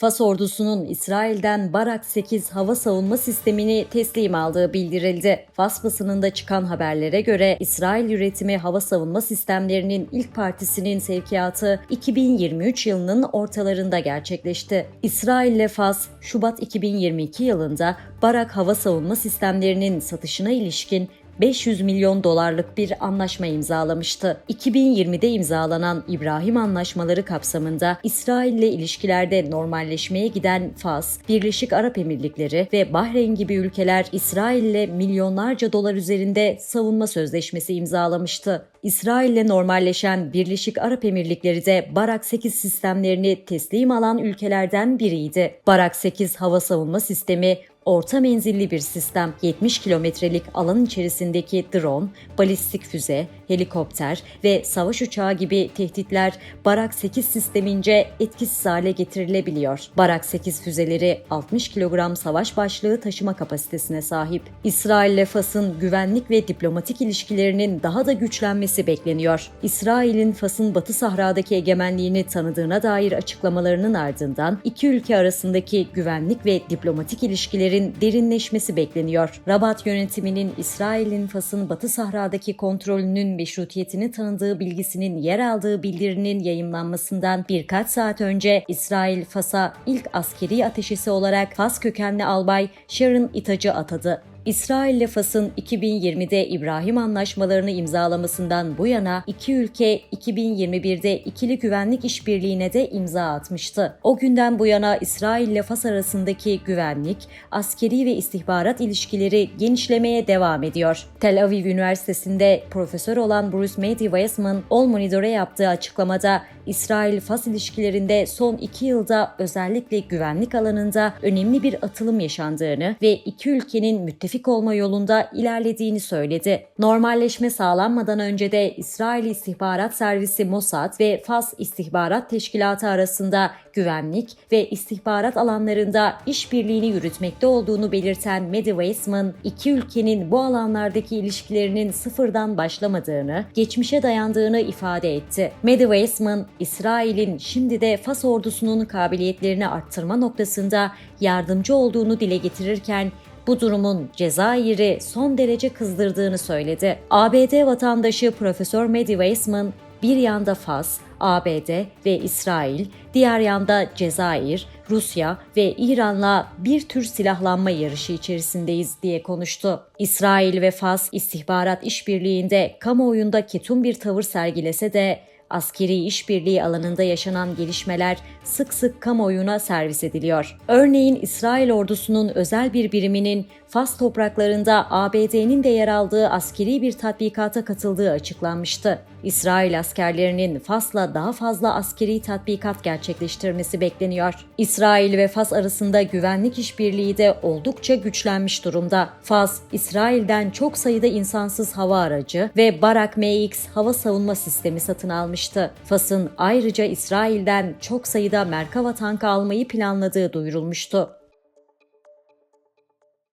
Fas ordusunun İsrail'den Barak 8 hava savunma sistemini teslim aldığı bildirildi. Fas basınında çıkan haberlere göre İsrail üretimi hava savunma sistemlerinin ilk partisinin sevkiyatı 2023 yılının ortalarında gerçekleşti. İsrail ile Fas, Şubat 2022 yılında Barak hava savunma sistemlerinin satışına ilişkin 500 milyon dolarlık bir anlaşma imzalamıştı. 2020'de imzalanan İbrahim Anlaşmaları kapsamında İsrail ile ilişkilerde normalleşmeye giden Fas, Birleşik Arap Emirlikleri ve Bahreyn gibi ülkeler İsrail ile milyonlarca dolar üzerinde savunma sözleşmesi imzalamıştı. İsrail ile normalleşen Birleşik Arap Emirlikleri de Barak 8 sistemlerini teslim alan ülkelerden biriydi. Barak 8 hava savunma sistemi orta menzilli bir sistem 70 kilometrelik alan içerisindeki drone, balistik füze, helikopter ve savaş uçağı gibi tehditler Barak 8 sistemince etkisiz hale getirilebiliyor. Barak 8 füzeleri 60 kilogram savaş başlığı taşıma kapasitesine sahip. İsrail ile Fas'ın güvenlik ve diplomatik ilişkilerinin daha da güçlenmesi bekleniyor. İsrail'in Fas'ın Batı Sahra'daki egemenliğini tanıdığına dair açıklamalarının ardından iki ülke arasındaki güvenlik ve diplomatik ilişkilerin derinleşmesi bekleniyor. Rabat yönetiminin İsrail'in Fas'ın Batı Sahra'daki kontrolünün meşrutiyetini tanıdığı bilgisinin yer aldığı bildirinin yayımlanmasından birkaç saat önce İsrail Fas'a ilk askeri ateşesi olarak Fas kökenli albay Sharon İtacı atadı. İsrail ile Fas'ın 2020'de İbrahim anlaşmalarını imzalamasından bu yana iki ülke 2021'de ikili güvenlik işbirliğine de imza atmıştı. O günden bu yana İsrail ile Fas arasındaki güvenlik, askeri ve istihbarat ilişkileri genişlemeye devam ediyor. Tel Aviv Üniversitesi'nde profesör olan Bruce Mehdi Weissman, All Monitor'a yaptığı açıklamada İsrail-Fas ilişkilerinde son iki yılda özellikle güvenlik alanında önemli bir atılım yaşandığını ve iki ülkenin müttefik olma yolunda ilerlediğini söyledi. Normalleşme sağlanmadan önce de İsrail İstihbarat Servisi Mossad ve Fas İstihbarat Teşkilatı arasında güvenlik ve istihbarat alanlarında işbirliğini yürütmekte olduğunu belirten Mehdi Weissman, iki ülkenin bu alanlardaki ilişkilerinin sıfırdan başlamadığını, geçmişe dayandığını ifade etti. Mehdi Weissman, İsrail'in şimdi de Fas ordusunun kabiliyetlerini arttırma noktasında yardımcı olduğunu dile getirirken bu durumun Cezayir'i son derece kızdırdığını söyledi. ABD vatandaşı Profesör Mehdi Weissman bir yanda Fas, ABD ve İsrail, diğer yanda Cezayir, Rusya ve İran'la bir tür silahlanma yarışı içerisindeyiz diye konuştu. İsrail ve Fas istihbarat işbirliğinde kamuoyunda ketum bir tavır sergilese de askeri işbirliği alanında yaşanan gelişmeler sık sık kamuoyuna servis ediliyor. Örneğin İsrail ordusunun özel bir biriminin Fas topraklarında ABD'nin de yer aldığı askeri bir tatbikata katıldığı açıklanmıştı. İsrail askerlerinin Fas'la daha fazla askeri tatbikat gerçekleştirmesi bekleniyor. İsrail ve Fas arasında güvenlik işbirliği de oldukça güçlenmiş durumda. Fas, İsrail'den çok sayıda insansız hava aracı ve Barak MX hava savunma sistemi satın almıştı. Fas'ın ayrıca İsrail'den çok sayıda Merkava tankı almayı planladığı duyurulmuştu.